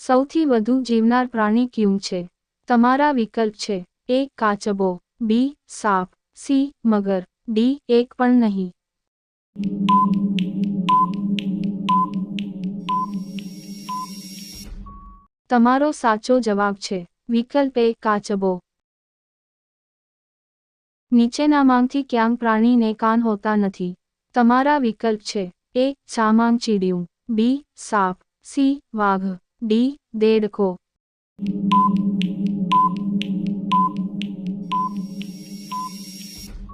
સૌથી વધુ જીવનાર પ્રાણી ક્યું છે? તમારા વિકલ્પ છે. એ કાચબો. બી, સાપ. સી, મગર. ડી, એક પણ નહીં. તમારો સાચો જવાબ છે. વિકલ્પ એ કાચબો. નીચેનામાંથી ક્યાંક પ્રાણીને કાન હોતા નથી. તમારા વિકલ્પ છે. એ ચામાંચીડિયું બી, સાપ. સી, વાઘ. ડી દેડકો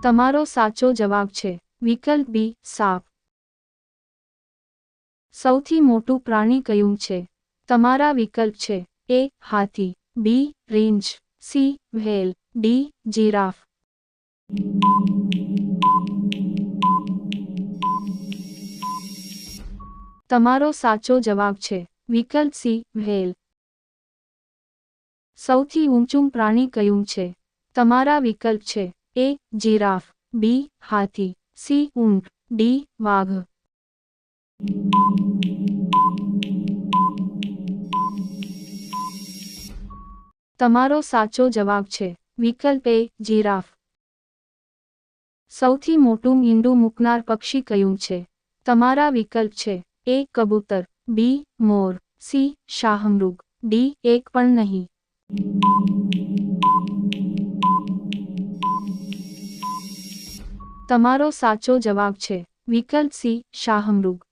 તમારો સાચો જવાબ છે વિકલ્પ બી, સાપ. સૌથી મોટું પ્રાણી કયું છે? તમારા વિકલ્પ છે, એ, હાથી. બી રીંછ સી, વ્હેલ. D, giraffe. તમારો સાચો જવાબ છે વિકલ્પ સી વ્હેલ સૌથી ઊંચું પ્રાણી કયું છે? તમારા વિકલ્પ છે એ જીરાફ બી હાથી સી ઊંટ ડી વાઘ. તમારો સાચો જવાબ છે વિકલ્પ એ જીરાફ સૌથી મોટું ઈંડું મૂકનાર પક્ષી કયું છે? તમારા વિકલ્પ છે એ કબૂતર. બી, મોર, સી, શાહમૃગ, ડી, એક પણ નહીં. તમારો સાચો જવાબ છે વિકલ્પ સી, શાહમૃગ.